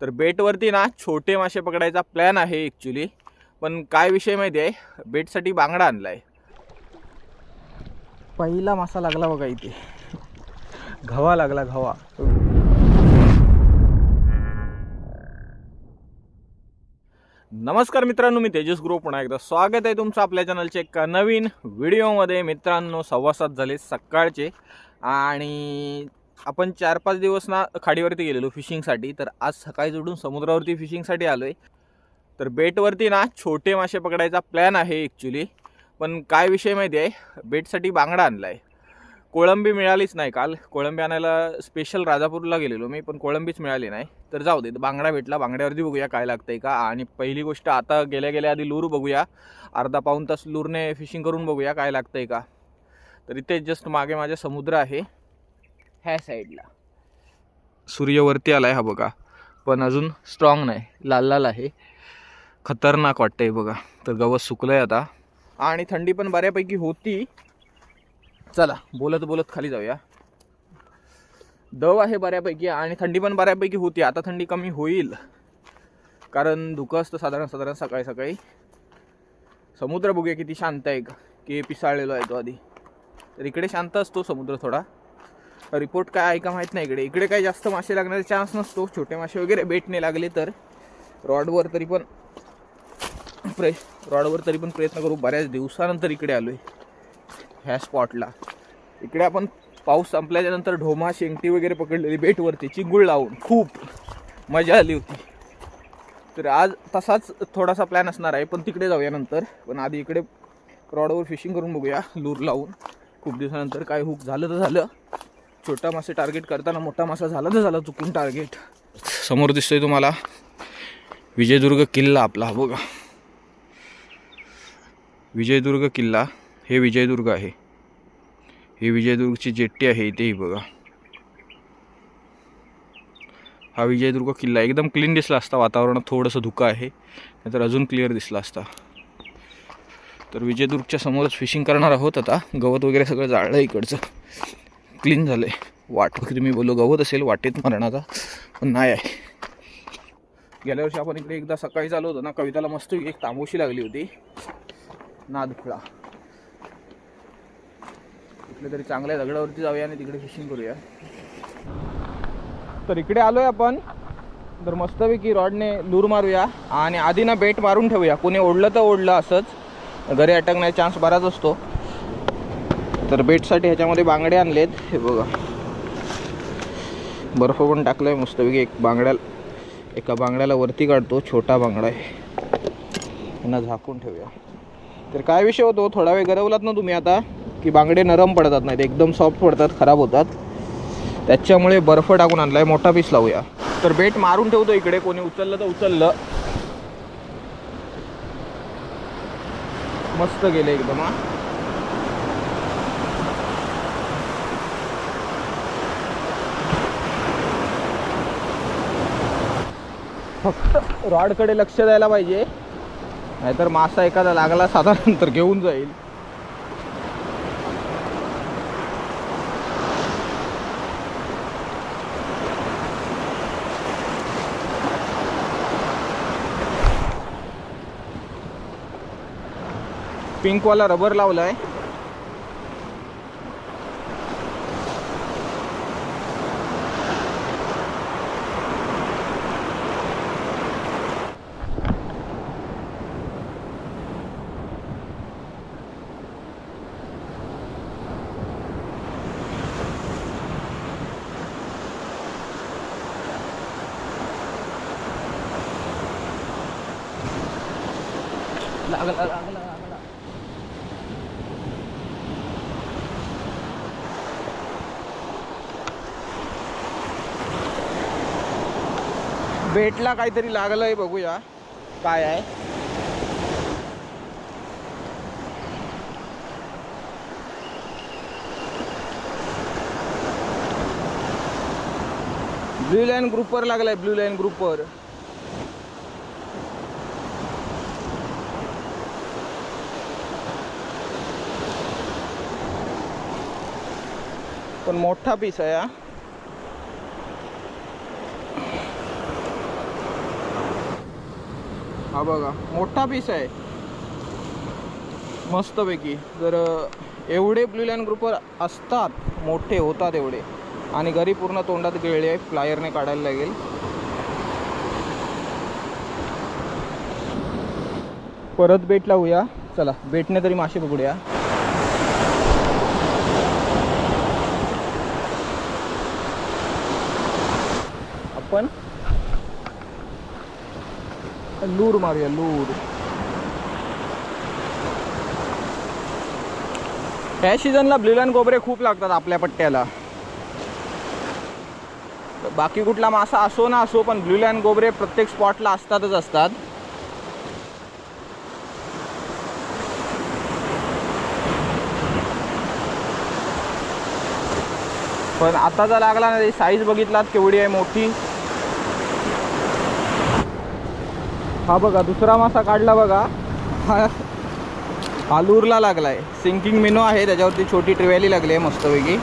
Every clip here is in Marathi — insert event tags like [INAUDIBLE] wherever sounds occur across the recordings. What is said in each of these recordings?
तर बेटवरती ना छोटे मासे पकडायचा प्लॅन आहे ॲक्च्युली पण काय विषय माहिती आहे? बेटसाठी बांगडा आणला आहे पहिला मासा लागला बघा इथे. घवा लागला घवा. नमस्कार मित्रांनो मी तेजस ग्रुप. पुन्हा एकदा स्वागत आहे तुमचं आपल्या चॅनलच्या एका नवीन व्हिडिओमध्ये मित्रांनो सव्वा सात झाले सकाळचे. आणि आपण चार पाच दिवस ना खाडीवरती गेलेलो फिशिंगसाठी तर आज सकाळी जोडून समुद्रावरती फिशिंगसाठी आलो आहे तर बेटवरती ना छोटे मासे पकडायचा प्लॅन आहे ॲक्च्युली पण काय विषय माहिती आहे? बेटसाठी बांगडा आणला आहे कोळंबी मिळालीच नाही काल. कोळंबी आणायला स्पेशल राजापूरला गेलेलो मी पण कोळंबीच मिळाली नाही. तर जाऊ दे बांगडा भेटला. बांगड्यावरती बघूया काय लागतं आहे का. आणि पहिली गोष्ट आता गेल्या गेल्या आधी लूर बघूया. अर्धा पाऊन तास लूरने फिशिंग करून बघूया काय लागतं आहे का. तर इथे जस्ट मागे माझ्या समुद्र आहे. ह्या साईडला. सूर्यवरती आला आहे हा बघा. पण अजून स्ट्रॉंग नाही. लाल लाल आहे. खतरनाक वाटतंय बघा. तर गवत सुकलं आहे आता. आणि थंडी पण बऱ्यापैकी होती. चला बोलत बोलत खाली जाऊया. दव आहे बऱ्यापैकी आणि थंडी पण बऱ्यापैकी होती. आता थंडी कमी होईल. कारण धुकं असतं साधारण साधारण सकाळी सकाळी. समुद्र बघूया किती शांत आहे. का की पिसाळलेलो आहे तो आधी. तर इकडे शांत असतो समुद्र थोडा. रिपोर्ट काय आहे का माहीत नाही इकडे. इकडे काही जास्त मासे लागण्याचा चान्स नसतो. छोटे मासे वगैरे बेटने लागले तर. रॉडवर तरी पण प्रे रॉडवर तरी पण प्रयत्न करू. बऱ्याच दिवसानंतर इकडे आलो आहे ह्या स्पॉटला इकडे आपण पाऊस संपल्याच्या नंतर ढोमा शेंगटी वगैरे पकडलेली बेटवरती चिंगूळ लावून खूप मजा आली होती. तर आज तसाच थोडासा प्लॅन असणार आहे पण तिकडे जाऊया नंतर. पण आधी इकडे रॉडवर फिशिंग करून बघूया लूर लावून. खूप दिवसानंतर काय हुक झालं तर झालं. छोटा मासे टार्गेट करताना मोठा मासा झाला तर झाला चुकून टार्गेट समोर दिसतोय तुम्हाला विजयदुर्ग किल्ला आपला बघा. विजयदुर्ग किल्ला हे विजयदुर्ग आहे. ही विजयदुर्गची जेट्टी आहे इथेही बघा. हा विजयदुर्ग किल्ला एकदम क्लीन दिसला असता वातावरणात थोडंसं धुकं आहे नाहीतर अजून क्लिअर दिसला असता. तर विजयदुर्गच्या समोरच फिशिंग करणार आहोत आता. गवत वगैरे सगळं जाळलं इकडचं. क्लीन झालं. आहे वाट वगैरे मी बोललो गवत असेल वाटेत मरणाचा पण नाही आहे. गेल्या वर्षी आपण इकडे एकदा सकाळी चालू होतो ना कविताला मस्त एक तांबोशी लागली होती. नादखुळा कुठल्या तरी चांगल्या दगडावरती जाऊया आणि तिकडे फिशिंग करूया. तर इकडे आलोय आपण. तर मस्तपैकी रॉडने लूर मारूया आणि आधी ना बेट मारून ठेवूया. कोणी ओढलं तर ओढलं असंच. घरी अटकण्याचा चान्स बराच असतो. तर बेटसाठी ह्याच्यामध्ये बांगडे आणलेत. हे बघा. बर्फ पण टाकलं आहे मस्तपैकी एक बांगड्या एका बांगड्याला वरती काढतो. छोटा बांगडा आहे. त्यांना झाकून ठेवूया. तर काय विषय होतो? थोडा वेळ गरवलात ना तुम्ही आता की बांगडे नरम पडतात नाहीत एकदम सॉफ्ट पडतात खराब होतात. त्याच्यामुळे बर्फ टाकून आणला आहे मोठा पीस लावूया. तर बेट मारून ठेवतो इकडे. कोणी उचललं तर उचललं. मस्त गेलं एकदम हा. फक्त रॉडकडे लक्ष द्यायला पाहिजे. नाहीतर मासा एखादा लागला साधारण तर घेऊन जाईल. पिंकवाला रबर लावला आहे लागला लागला बेटला काहीतरी लागलंय बघूया. काय आहे? ब्ल्यू लाईन ग्रुपवर लागलाय ब्ल्यू लाईन ग्रुपवर पण मोठा पीस आहे हा. हा बघा मोठा पीस आहे. मस्तपैकी. जर एवढे ब्लू लाईन ग्रुपर असतात मोठे होतात एवढे आणि घरी पूर्ण तोंडात गेले आहे फ्लायरने काढायला लागेल. परत बेट लावूया. चला बेटने तरी मासे पकडूया. लूर मारूया लूर ह्या सीझनला ब्लिलन कोबरे खूप लागतात आपल्या पट्ट्याला. बाकी कुठला मासा असो ना असो पण ब्ल्यू गोबरे प्रत्येक स्पॉटला असतातच असतात. पण आता जर लागला ना साईज बघितलात केवढी आहे मोठी. हा बघा दुसरा मासा काढला बघा. हा आलूरला लागलाय. सिंकिंग मेनू आहे त्याच्यावरती छोटी ट्रिवेली लागली आहे मस्तपैकी.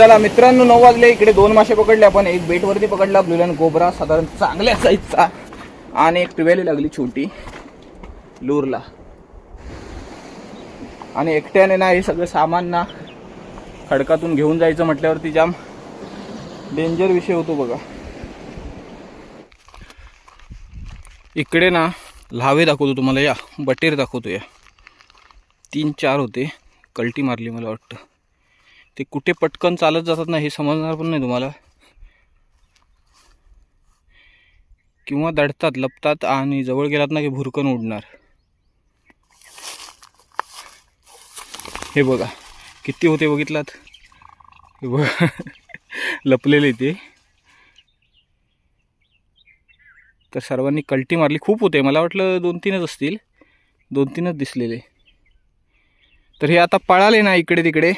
चला मित्रांनो नऊ वाजले. इकडे दोन मासे पकडले आपण. एक बेटवरती पकडला ब्लुलन कोबरा. साधारण चांगल्या साईजचा आणि एक ट्रिवेली लागली छोटी. लूरला. आणि एकट्याने ना हे सगळं सामान ना खडकातून घेऊन जायचं म्हटल्यावरती जाम डेंजर विषय होतो बघा. इकडे ना लावे दाखवतो तुम्हाला. या बटेर दाखवतो या. तीन चार होते. कल्टी मारली मला वाटतं. ते कुठे पटकन चालत जातात ना हे समजणार पण नाही तुम्हाला. किंवा दडतात लपतात आणि जवळ गेलात ना की भुरकन उडणार. हे बघा किती होते बघितलात? हे बघा लपलेले ते. तर सर्वांनी कल्टी मारली. खूप होते मला वाटलं दोन तीनच असतील. दोन तीनच दिसलेले. तर हे आता पळाले ना इकडे तिकडे.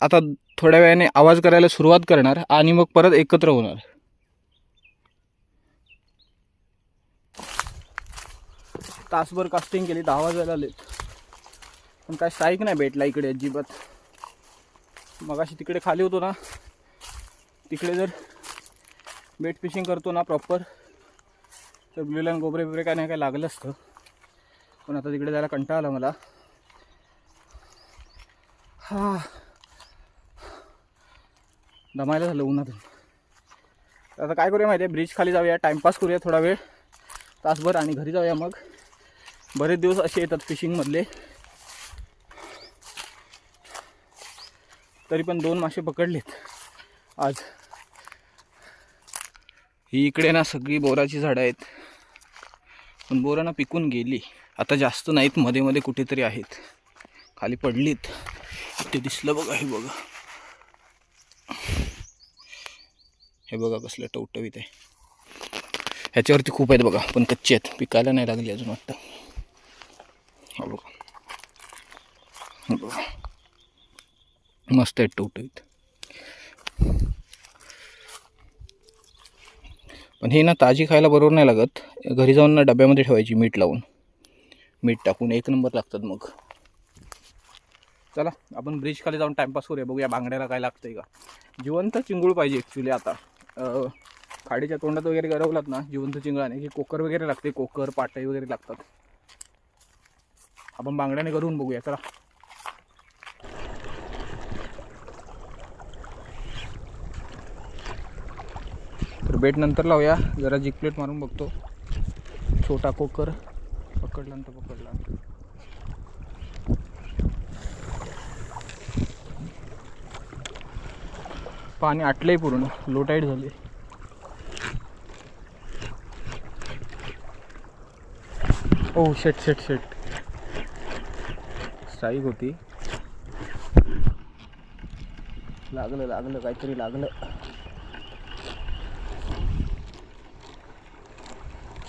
आता थोड्या वेळाने आवाज करायला सुरुवात करणार आणि मग परत एकत्र होणार. तासभर कास्टिंग केली दहा वाजायला आले पण काय स्ट्राईक नाही भेटला इकडे अजिबात. मगाशी तिकडे खाली होतो ना. तिकडे जर बेट फिशिंग करतो ना प्रॉपर तर ब्लूलाईन गोबरे बिबरे काय नाही काय लागलं असतं. पण आता तिकडे जायला कंटाळा आला मला. हा. दमायला झालं उन्हातून आता काय करूया माहिती आहे ब्रिज खाली जाऊया टाईमपास करूया थोडा वेळ तासभर आणि घरी जाऊया मग. बरेच दिवस असे येतात फिशिंगमधले तरी पण दोन मासे पकडलेत आज. ही इकडे ना सगळी बोराची झाडं आहेत. पण बोरं ना पिकून गेली. आता जास्त नाहीत मध्ये मध्ये कुठेतरी आहेत. खाली पडलीत. ते दिसलं बघा हे बघा. हे बघा कसलं टवटवीत आहे. ह्याच्यावरती खूप आहेत बघा पण कच्चे आहेत. पिकायला नाही लागली अजून वाटतं. हा बघा. बघा. मस्त आहेत टवटवीत. पण हे ना ताजी खायला बरोबर नाही लागत. घरी जाऊन ना डब्यामध्ये ठेवायची मीठ लावून. मीठ टाकून एक नंबर लागतात मग. चला आपण ब्रिज खाली जाऊन टाइमपास करूया. बघूया बांगड्याला काय लागतंय का. जिवंत चिंगूळ पाहिजे ॲक्च्युली आता. खाडीच्या तोंडात वगैरे गरवलात ना जिवंत चिंगळाने की कोकर वगैरे लागते कोकर पाटई वगैरे लागतात. आपण बांगड्याने करून बघूया चला. तर बेट नंतर लावूया जरा जिक प्लेट मारून बघतो. छोटा कोकर पकडला नंतर पकडला. पाणी आटलंय पूर्ण. लोटाईट झाली ओ शेट शेट शेट स्ट्राईक होती. लागलं लागलं काहीतरी लागलं.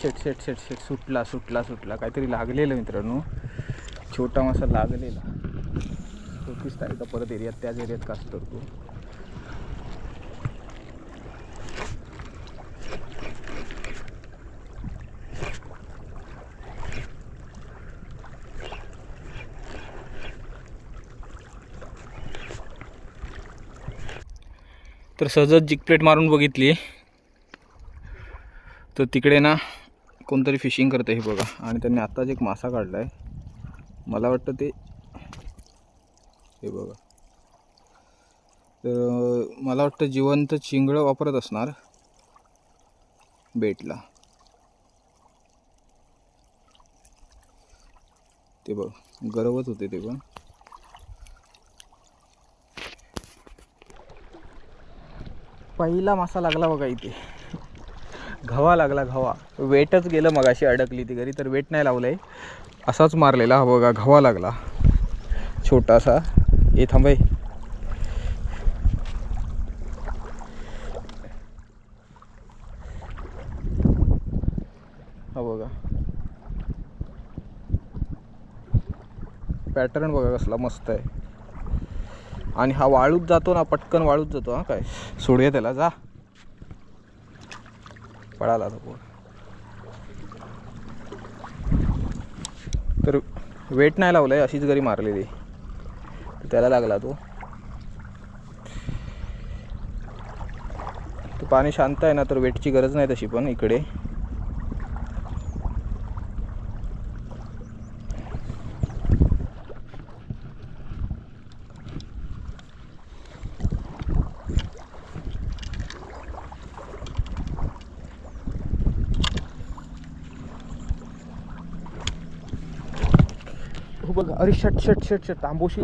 शेट शेट शेट शेट सुटला सुटला सुटला. काहीतरी लागलेलं मित्रांनो. छोटा मासा लागलेला. चौतीस तारीख परत एरियात त्याच एरियात कास करतो. तर सहजच जिकप्लेट मारून बघितली. तर तिकडे ना कोणतरी फिशिंग करतं हे बघा. आणि त्यांनी आत्ताच एक मासा काढला आहे मला वाटतं ते हे बघा. तर मला वाटतं जिवंत चिंगळं वापरत असणार. बेटला. ते बघ. गरवत होते ते पण. पहिला मासा लागला बघा इथे. घवा लागला घवा. वेटच गेलं मग अशी अडकली ती घरी तर वेट नाही लावलंय. असाच मारलेला हा बघा घवा लागला. छोटासा. हे थांबाय हा बघा. पॅटर्न बघा कसला मस्त आहे. आणि हा वाळूत जातो ना पटकन वाळूत जातो हा काय? सोडूया त्याला जा. पळाला तो पोर. तर वेट नाही लावलंय अशीच घरी मारलेली. त्याला लागला तो पाणी शांत आहे ना तर वेटची गरज नाही तशी पण इकडे हो बघ अरे शट शट शट शट. तांबोशी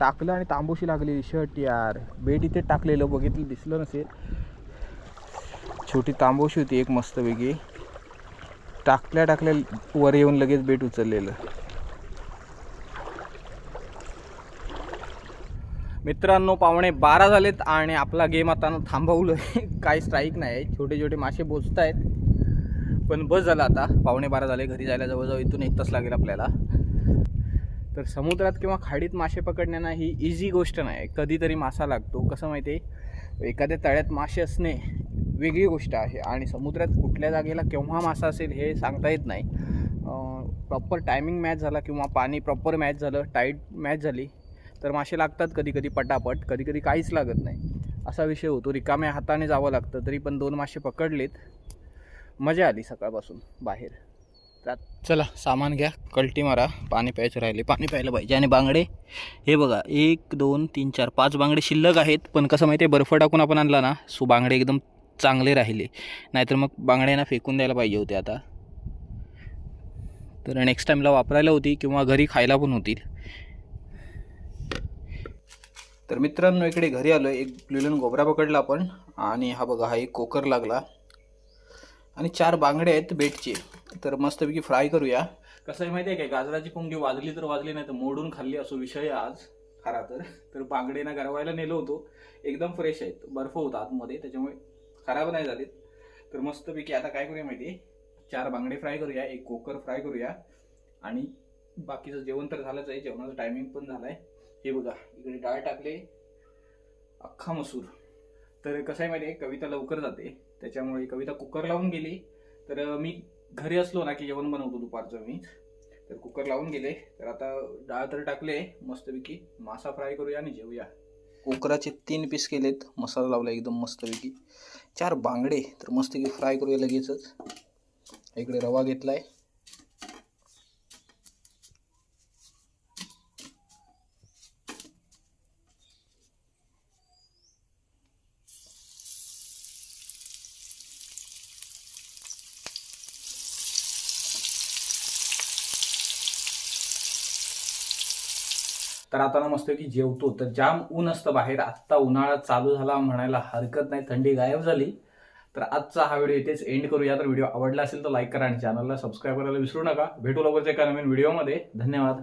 टाकलं आणि तांबोशी लागलेली शर्ट यार. बेट इथे टाकलेलं बघितलं दिसलं नसेल. छोटी तांबोशी होती एक मस्त वेगळी टाकल्या टाकल्या वर येऊन लगेच बेट उचललेलं. मित्रांनो पावणे बारा झालेत आणि आपला गेम आता थांबवलं [LAUGHS] आहे काही स्ट्राईक नाही छोटे छोटे मासे बोचत आहेत पण बस झालं आता. पावणे बारा झाले घरी जायला जवळजवळ इथून एक तास लागेल आपल्याला. तर समुद्रात किंवा खाडीत मासे पकडण्यानं ही इझी गोष्ट नाही. कधीतरी मासा लागतो. कसं माहिती आहे एखाद्या तळ्यात मासे असणे वेगळी गोष्ट आहे आणि समुद्रात कुठल्या जागेला केव्हा मासा असेल हे सांगता येत नाही. प्रॉपर टायमिंग मॅच झाला किंवा पाणी प्रॉपर मॅच झालं टाईट मॅच झाली तर मासे लागतात कधी कधी पटापट कधी कधी काहीच लागत नाही. असा विषय होतो. रिकाम्या हाताने जावं लागतं तरी पण दोन मासे पकडलेत. मजा आली सकाळपासून बाहेर. चला सामान घ्या. कल्टी मारा. पाणी प्यायचं राहिले. पाणी प्यायला पाहिजे. आणि बांगडे. हे बघा एक दोन तीन चार पाच बांगडे शिल्लक आहेत. पण कसं माहिती आहे बर्फ टाकून आपण आणला ना सो बांगडे एकदम चांगले राहिले. नाहीतर मग बांगड्यांना फेकून द्यायला पाहिजे होते आता. तर नेक्स्ट टाईमला वापरायला होती किंवा घरी खायला पण होतील तर मित्रांनो इकडे घरी आलो एक लिलन गोबरा पकडला आपण. आणि हा बघा हा एक कोकर लागला. आणि चार बांगडे आहेत बेटचे तर मस्तपैकी फ्राय करूया. कसं आहे माहिती आहे काय? गाजराची पुंगी वाजली तर वाजली नाही तर मोडून खाल्ली असो विषय आज. खरा तर. तर बांगडेना गरवायला नेलो होतो. एकदम फ्रेश आहेत. बर्फ होता आतमध्ये त्याच्यामुळे खराब नाही झालेत. तर मस्तपैकी आता काय करूया माहिती आहे चार बांगडे फ्राय करूया एक कोकर फ्राय करूया. आणि बाकीचं जेवण तर झालंच आहे. जेवणाचं टायमिंग पण झालाय. हे बघा इकडे डाळ टाकले. अख्खा मसूर. तर कसं आहे माहिती आहे कविता लवकर जाते. त्याच्यामुळे कविता कुकर लावून गेली. तर मी घरी असलो ना की जेवण बनवतो दुपारचं मी तर कुकर लावून गेले. तर आता डाळ तर टाकले मस्तपैकी मासा फ्राय करूया आणि जेवूया. कुकराचे तीन पीस केलेत मसाला लावला एकदम मस्तपैकी. चार बांगडे तर मस्तपैकी फ्राय करूया लगेचच. इकडे रवा घेतला आहे तर आता ना मस्त की जेवतो. तर जाम ऊन असतं बाहेर. आत्ता उन्हाळा चालू झाला म्हणायला हरकत नाही. थंडी गायब झाली. तर आजचा हा व्हिडिओ इथेच एंड करूया. तर व्हिडिओ आवडला असेल तर लाईक करा आणि चॅनलला सबस्क्राईब करायला विसरू नका. भेटू लवकरच एका नवीन व्हिडिओमध्ये धन्यवाद.